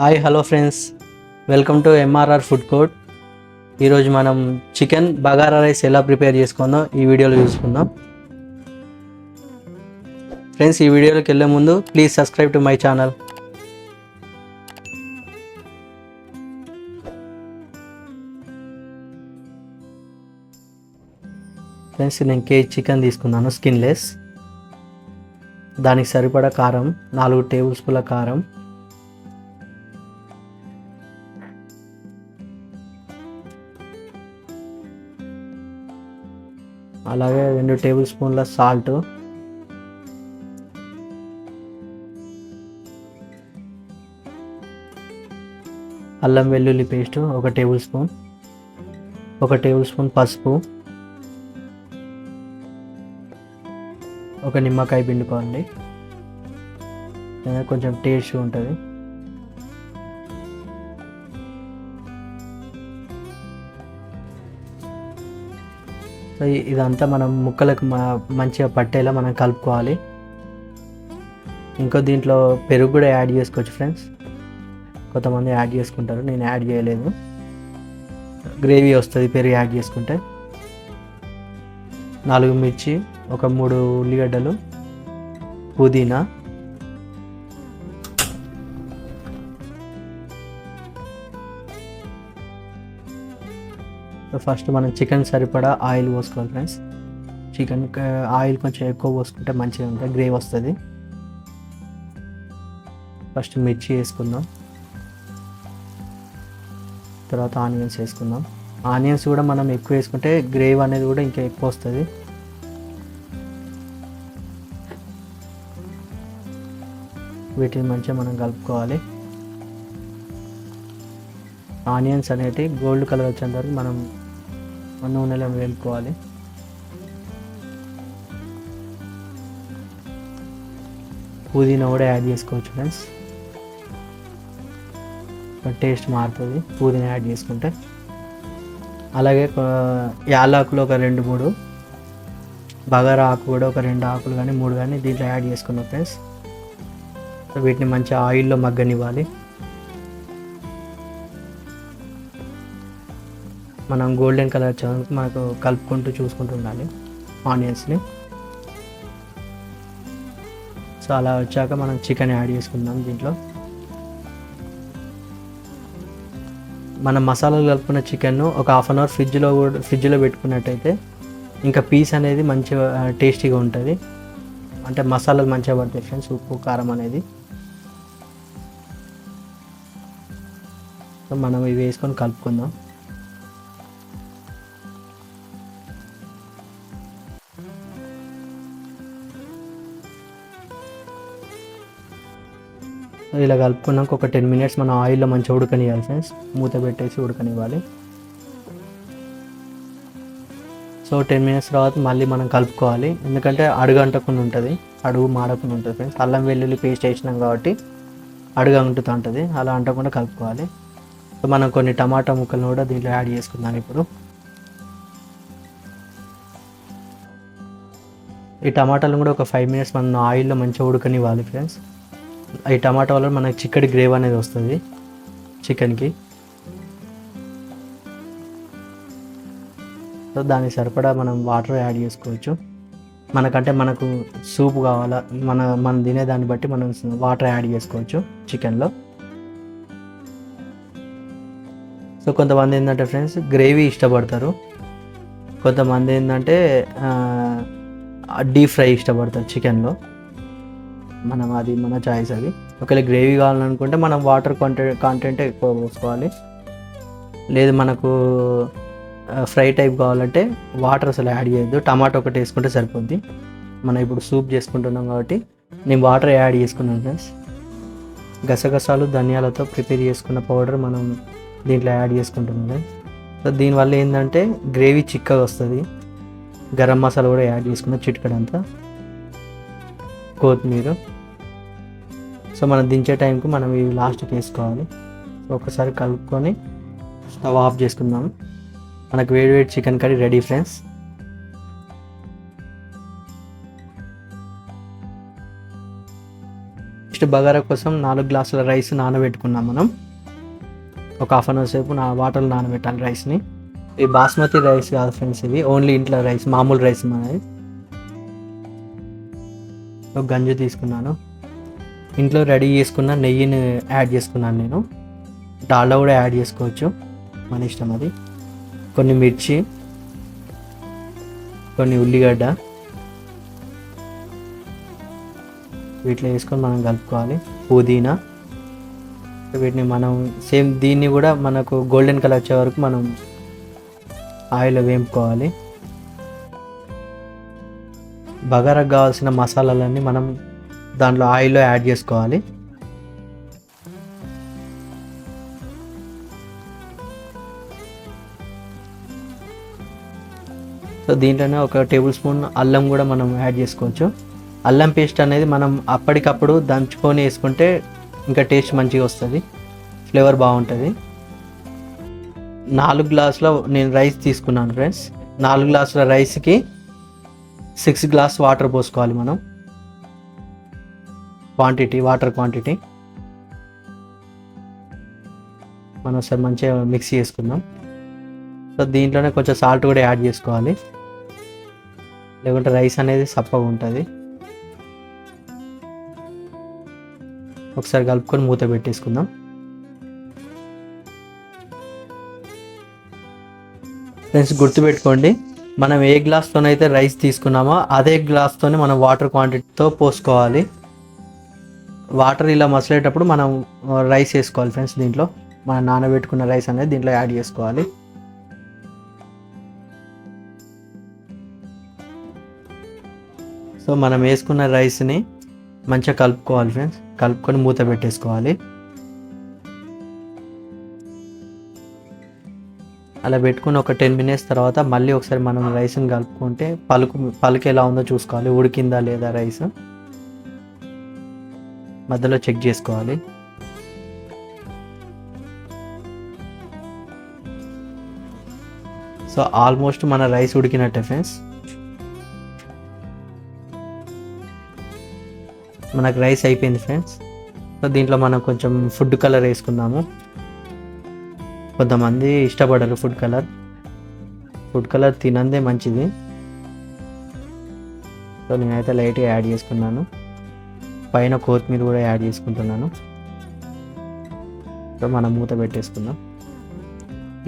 Hi hello friends welcome to MRR food court ఈరోజు మనం chicken bagara rice ఎలా prepare చేసుకుందాం ఈ వీడియోలో చూసుకుందాం. ఫ్రెండ్స్ ఈ వీడియోలోకి వెళ్ళే ముందు please subscribe to my channel friends నేను కేజీ చికెన్ తీసుకున్నాను స్కిన్లెస్. దానికి సరిపడా కారం నాలుగు టేబుల్ స్పూన్ల కారం. అలాగే రెండు టేబుల్ స్పూన్ల సాల్ట్. అల్లం వెల్లుల్లి పేస్ట్ ఒక టేబుల్ స్పూన్. ఒక టేబుల్ స్పూన్ పసుపు. ఒక నిమ్మకాయ పిండుకోండి. కొంచెం టేస్ట్ ఉంటుంది. సో ఇదంతా మనం ముక్కలకు మంచిగా పట్టేలా మనం కలుపుకోవాలి. ఇంకో దీంట్లో పెరుగు కూడా యాడ్ చేసుకోవచ్చు ఫ్రెండ్స్. కొంతమంది యాడ్ చేసుకుంటారు నేను యాడ్ చేయలేదు. గ్రేవీ వస్తుంది పెరుగు యాడ్ చేసుకుంటే. నాలుగు మిర్చి ఒక మూడు ఉల్లిగడ్డలు పుదీనా ఫస్ట్ మనం చికెన్ సరిపడా ఆయిల్ పోసుకోవాలి ఫ్రెండ్స్ చికెన్ ఆయిల్ కొంచెం ఎక్కువ పోసుకుంటే మంచిగా ఉంటుంది గ్రేవ్ వస్తుంది. ఫస్ట్ మిర్చి వేసుకుందాం. తర్వాత ఆనియన్స్ వేసుకుందాం. ఆనియన్స్ కూడా మనం ఎక్కువ వేసుకుంటే గ్రేవ్ అనేది కూడా ఇంకా ఎక్కువ వస్తుంది. వీటిని మంచిగా మనం కలుపుకోవాలి. ఆనియన్స్ అనేది గోల్డ్ కలర్ వచ్చేంత వరకు మనం నూనెలో వేలుకోవాలి. పుదీనా కూడా యాడ్ చేసుకోవచ్చు ఫ్రెండ్స్. టేస్ట్ మారుతుంది. పుదీనా యాడ్ చేసుకుంటే. అలాగే యాలాకులు ఒక రెండు మూడు. బగారా ఆకు కూడా ఒక రెండు ఆకులు కానీ మూడు కానీ దీంట్లో యాడ్ చేసుకున్నాం ఫ్రెండ్స్. వీటిని మంచి ఆయిల్లో మగ్గనివ్వాలి. మనం గోల్డెన్ కలర్ వచ్చేందుకు మనకు కలుపుకుంటూ చూసుకుంటూ ఉండాలి ఆనియన్స్ని. సో అలా వచ్చాక మనం చికెన్ యాడ్ చేసుకుందాం దీంట్లో. మనం మసాలాలు కలుపుకున్న చికెన్ను ఒక హాఫ్ అన్ అవర్ ఫ్రిడ్జ్లో కూడా ఫ్రిడ్జ్లో పెట్టుకున్నట్టయితే ఇంకా పీస్ అనేది మంచిగా టేస్టీగా ఉంటుంది. అంటే మసాలాలు మంచిగా పడతాయి ఫ్రెండ్స్ ఉప్పు కారం అనేది. సో మనం ఇవి వేసుకొని కలుపుకుందాం. ఇలా కలుపుకున్నాక ఒక టెన్ మినిట్స్ మనం ఆయిల్లో మంచిగా ఉడకనివ్వాలి ఫ్రెండ్స్. మూత పెట్టేసి ఉడకనివ్వాలి. సో టెన్ మినిట్స్ తర్వాత మళ్ళీ మనం కలుపుకోవాలి. ఎందుకంటే అడుగు అంటకుండా ఉంటుంది. అడుగు మాడకుండా ఉంటుంది ఫ్రెండ్స్. అల్లం వెల్లుల్లి పేస్ట్ వేసినాం కాబట్టి అడుగు అంటుతూ ఉంటుంది. అలా అంటకుండా కలుపుకోవాలి. సో మనం కొన్ని టమాటా ముక్కలను కూడా దీంట్లో యాడ్ చేసుకుందాం ఇప్పుడు. ఈ టమాటాలను కూడా ఒక ఫైవ్ మినిట్స్ మనం ఆయిల్లో మంచిగా ఉడకనివ్వాలి ఫ్రెండ్స్. ఈ టమాటా వల్ల మనకి చిక్కటి గ్రేవ్ అనేది వస్తుంది చికెన్కి. సో దానికి సరిపడా మనం వాటర్ యాడ్ చేసుకోవచ్చు. మనకంటే మనకు సూప్ కావాలా మన మనం తినే దాన్ని బట్టి మనం వాటర్ యాడ్ చేసుకోవచ్చు చికెన్లో. సో కొంతమంది ఏంటంటే ఫ్రెండ్స్ గ్రేవీ ఇష్టపడతారు. కొంతమంది ఏంటంటే డీప్ ఫ్రై ఇష్టపడతారు చికెన్లో. మనం అది మన చాయిస్ అది. ఒకవేళ గ్రేవీ కావాలనుకుంటే మనం వాటర్ కంటెంట్ కాంటెంట్ ఎక్కువ పోసుకోవాలి. లేదు మనకు ఫ్రై టైప్ కావాలంటే వాటర్ అసలు యాడ్ చేయొద్దు. టమాటో ఒకటి వేసుకుంటే సరిపోద్ది. మనం ఇప్పుడు సూప్ చేసుకుంటున్నాం కాబట్టి నేను వాటర్ యాడ్ చేసుకున్నాను ఫ్రెండ్స్. గసగసాలు ధనియాలతో ప్రిపేర్ చేసుకున్న పౌడర్ మనం దీంట్లో యాడ్ చేసుకుంటున్నాం సో దీనివల్ల ఏంటంటే గ్రేవీ చిక్కగా వస్తుంది. గరం మసాలా కూడా యాడ్ చేసుకున్న చిట్కడంతా. కొత్తిమీర. సో మనం దించే టైంకి మనం ఇవి లాస్ట్కి వేసుకోవాలి. సో ఒకసారి కలుపుకొని స్టవ్ ఆఫ్ చేసుకుందాం. మనకు వేడి వేడి chicken curry ready friends next bagara కోసం నాలుగు గ్లాసుల రైస్ నానబెట్టుకున్నాం మనం. ఒక హాఫ్ అన్ అవర్ సేపు నా వాటర్లో నానబెట్టాలి రైస్ని ఈ బాస్మతి రైస్ కాదు ఫ్రెండ్స్ ఇవి. ఓన్లీ ఇంట్లో రైస్ మామూలు రైస్ మనది. ఒక గంజు తీసుకున్నాను. ఇంట్లో రెడీ చేసుకున్న నెయ్యిని యాడ్ చేసుకున్నాను నేను. డాల్డా కూడా యాడ్ చేసుకోవచ్చు. మన ఇష్టం అది. కొన్ని మిర్చి కొన్ని ఉల్లిగడ్డ. వీటిలో వేసుకొని మనం కలుపుకోవాలి. పుదీనా. వీటిని మనం సేమ్ దీన్ని కూడా మనకు గోల్డెన్ కలర్ వచ్చే వరకు మనం ఆయిల్ వేపుకోవాలి. బగారకు కావాల్సిన మసాలాలన్నీ మనం దాంట్లో ఆయిల్లో యాడ్ చేసుకోవాలి. సో దీంట్లోనే ఒక టేబుల్ స్పూన్ అల్లం కూడా మనం యాడ్ చేసుకోవచ్చు. అల్లం పేస్ట్ అనేది మనం అప్పటికప్పుడు దంచుకొని వేసుకుంటే ఇంకా టేస్ట్ మంచిగా వస్తుంది. ఫ్లేవర్ బాగుంటుంది. నాలుగు గ్లాసుల నేను రైస్ తీసుకున్నాను ఫ్రెండ్స్. నాలుగు గ్లాసుల రైస్కి సిక్స్ గ్లాస్ వాటర్ పోసుకోవాలి మనం. క్వాంటిటీ వాటర్ క్వాంటిటీ మనం ఒకసారి మంచిగా మిక్స్ చేసుకుందాం. సో దీంట్లోనే కొంచెం సాల్ట్ కూడా యాడ్ చేసుకోవాలి. లేకుంటే రైస్ అనేది సప్పగా ఉంటుంది. ఒకసారి కలుపుకొని మూత పెట్టేసుకుందాం. ఫ్రెండ్స్ గుర్తుపెట్టుకోండి మనం ఏ గ్లాస్తోనైతే రైస్ తీసుకున్నామో అదే గ్లాస్తోనే మనం వాటర్ క్వాంటిటీతో పోసుకోవాలి. వాటర్ ఇలా మసలేటప్పుడు మనం రైస్ వేసుకోవాలి ఫ్రెండ్స్ దీంట్లో. మనం నానబెట్టుకున్న రైస్ అనేది దీంట్లో యాడ్ చేసుకోవాలి. సో మనం వేసుకున్న రైస్ని మంచిగా కలుపుకోవాలి ఫ్రెండ్స్. కలుపుకొని మూత పెట్టేసుకోవాలి. అలా పెట్టుకుని ఒక టెన్ మినిట్స్ తర్వాత మళ్ళీ ఒకసారి మనం రైస్ని కలుపుకుంటే పలుకు పలుకు ఎలా ఉందో చూసుకోవాలి. ఉడికిందా లేదా రైస్. మధ్యలో చెక్ చేసుకోవాలి. సో ఆల్మోస్ట్ మన రైస్ ఉడికినట్టే ఫ్రెండ్స్. మనకు రైస్ అయిపోయింది ఫ్రెండ్స్. సో దీంట్లో మనం కొంచెం ఫుడ్ కలర్ వేసుకుందాము. కొంతమంది ఇష్టపడరు ఫుడ్ కలర్. ఫుడ్ కలర్ తినందే మంచిది. సో నేనైతే లైట్గా యాడ్ చేసుకున్నాను. పైన కొత్తిమీర కూడా యాడ్ చేసుకుంటున్నాను. సో మనం మూత పెట్టేసుకుందాం.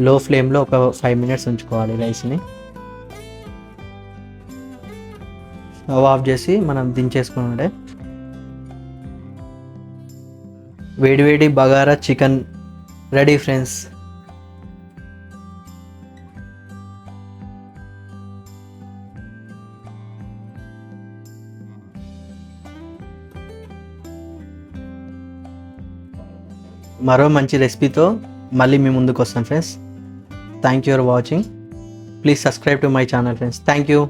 లో ఫ్లేమ్లో ఒక ఫైవ్ మినిట్స్ ఉంచుకోవాలి రైస్ని. స్టవ్ ఆఫ్ చేసి మనం దించేసుకుంటే వేడివేడి బగారా చికెన్ రెడీ ఫ్రెండ్స్. మరో మంచి రెసిపీతో మళ్ళీ మీ ముందుకు వస్తాను friends thank you for watching please subscribe to my channel friends thank you